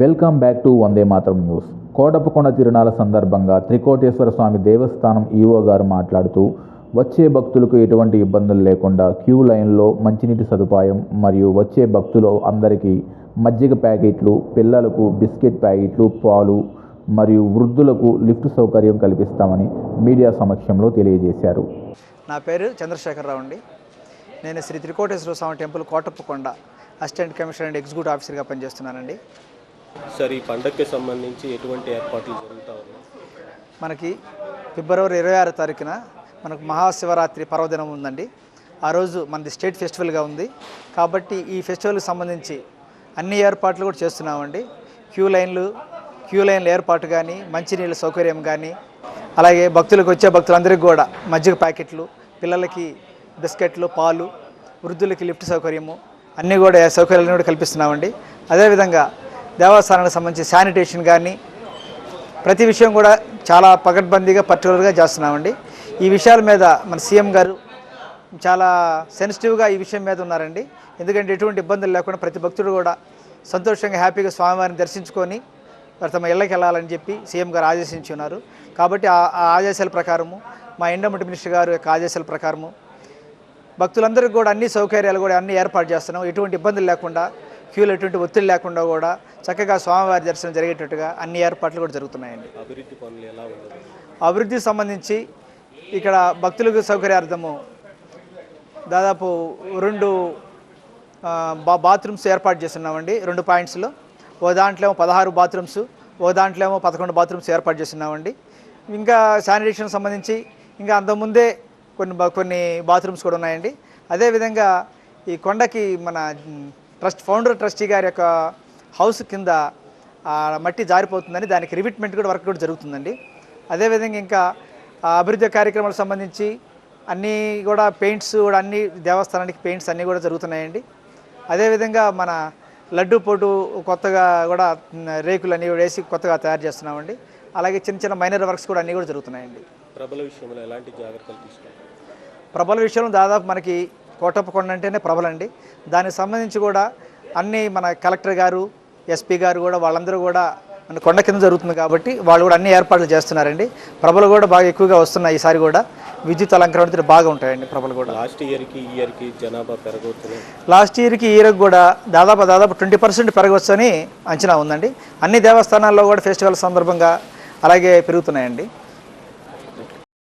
Welcome back to వందే మాత్రం news. Kotappakonda తిరుణాల సందర్భంగా త్రికోటేశ్వర స్వామి దేవస్థానం EO గారు మాట్లాడుతూ వచ్చే భక్తులకు ఎటువంటి ఇబ్బందులు లేకుండా క్యూ లైన్లో మంచినీటి సదుపాయం మరియు వచ్చే భక్తులు అందరికీ మజ్జిగ ప్యాకెట్లు పిల్లలకు బిస్కెట్ ప్యాకెట్లు పాలు మరియు వృద్ధులకు లిఫ్ట్ సౌకర్యం కల్పిస్తామని మీడియా సమక్షంలో తెలియజేశారు. నా పేరు చంద్రశేఖరరావు అండి. నేను Sri Trikoteswara Swamy temple Kotappakonda assistant commissioner and executive ఆఫీసర్గా పనిచేస్తున్నానండి. సార్ ఈ పండగకి సంబంధించి ఎటువంటి ఏర్పాట్లు జరుగుతూ ఉన్నాయి? మనకి ఫిబ్రవరి ఇరవై ఆరో తారీఖున మనకు మహాశివరాత్రి పర్వదినం ఉందండి. ఆ రోజు మనది స్టేట్ ఫెస్టివల్గా ఉంది. కాబట్టి ఈ ఫెస్టివల్కి సంబంధించి అన్ని ఏర్పాట్లు కూడా చేస్తున్నామండి. క్యూ లైన్లు క్యూ లైన్ల ఏర్పాటు కానీ మంచినీళ్ళ సౌకర్యం కానీ అలాగే భక్తులకు వచ్చే భక్తులందరికీ కూడా మజ్జిగ ప్యాకెట్లు పిల్లలకి బిస్కెట్లు పాలు వృద్ధులకి లిఫ్ట్ సౌకర్యము అన్నీ కూడా సౌకర్యాలను కూడా కల్పిస్తున్నామండి. అదేవిధంగా దేవస్థానానికి సంబంధించి శానిటేషన్ కానీ ప్రతి విషయం కూడా చాలా పకడ్బందీగా పర్టికులర్గా చేస్తున్నామండి. ఈ విషయాల మీద మన సీఎం గారు చాలా సెన్సిటివ్గా ఈ విషయం మీద ఉన్నారండి. ఎందుకంటే ఎటువంటి ఇబ్బందులు లేకుండా ప్రతి భక్తుడు కూడా సంతోషంగా హ్యాపీగా స్వామివారిని దర్శించుకొని వారు తమ ఇళ్ళకి వెళ్ళాలని చెప్పి సీఎం గారు ఆదేశించి ఉన్నారు. కాబట్టి ఆ ఆదేశాల ప్రకారము మా ఎండోమెంట్ మినిస్టర్ గారు యొక్క ఆదేశాల ప్రకారము భక్తులందరికీ కూడా అన్ని సౌకర్యాలు కూడా అన్ని ఏర్పాటు చేస్తున్నాం. ఎటువంటి ఇబ్బందులు లేకుండా క్యూలు ఎటువంటి ఒత్తిడి లేకుండా కూడా చక్కగా స్వామివారి దర్శనం జరిగేటట్టుగా అన్ని ఏర్పాట్లు కూడా జరుగుతున్నాయండి. అభివృద్ధి పనులు ఎలా అభివృద్ధికి సంబంధించి ఇక్కడ భక్తులకు సౌకర్యార్థము దాదాపు రెండు బా బాత్రూమ్స్ ఏర్పాటు చేస్తున్నామండి. రెండు పాయింట్స్లో. ఓ దాంట్లో ఏమో పదహారు బాత్రూమ్స్ ఓ దాంట్లో ఏమో పదకొండు బాత్రూమ్స్ ఏర్పాటు చేస్తున్నామండి. ఇంకా శానిటేషన్ సంబంధించి ఇంకా అంతకుముందే కొన్ని కొన్ని బాత్రూమ్స్ కూడా ఉన్నాయండి. అదేవిధంగా ఈ కొండకి మన ట్రస్ట్ ఫౌండర్ ట్రస్టీ గారి యొక్క హౌస్ కింద మట్టి జారిపోతుందని దానికి రివిట్మెంట్ కూడా వర్క్ కూడా జరుగుతుందండి. అదేవిధంగా ఇంకా అభివృద్ధి కార్యక్రమాలకు సంబంధించి అన్నీ కూడా పెయింట్స్ కూడా అన్ని దేవస్థానానికి పెయింట్స్ అన్నీ కూడా జరుగుతున్నాయండి. అదేవిధంగా మన లడ్డు పోటు కొత్తగా కూడా రేకులు అన్నీ కూడా వేసి కొత్తగా తయారు చేస్తున్నామండి. అలాగే చిన్న చిన్న మైనర్ వర్క్స్ కూడా అన్నీ కూడా జరుగుతున్నాయండి. ప్రబల విషయంలో ఎలాంటి జాగ్రత్తలు తీసుకుంటారు ప్రబల విషయంలో దాదాపు మనకి కోటప్పకొండ అంటేనే ప్రబలండి. దానికి సంబంధించి కూడా అన్ని మన కలెక్టర్ గారు ఎస్పీ గారు కూడా వాళ్ళందరూ కూడా మన కొండ కింద జరుగుతుంది కాబట్టి వాళ్ళు కూడా అన్ని ఏర్పాట్లు చేస్తున్నారండి. ప్రభలు కూడా బాగా ఎక్కువగా వస్తున్నాయి ఈసారి కూడా. విద్యుత్ అలంకరణతో బాగా ఉంటాయండి ప్రభలు కూడా. లాస్ట్ ఇయర్కి ఈ ఇయర్కి జనాభా పెరగవుతుంది లాస్ట్ ఇయర్కి ఈ ఇయర్కి కూడా దాదాపు దాదాపు ట్వంటీ పర్సెంట్ పెరగవచ్చని అంచనా ఉందండి. అన్ని దేవస్థానాల్లో కూడా ఫెస్టివల్ సందర్భంగా అలాగే పెరుగుతున్నాయండి.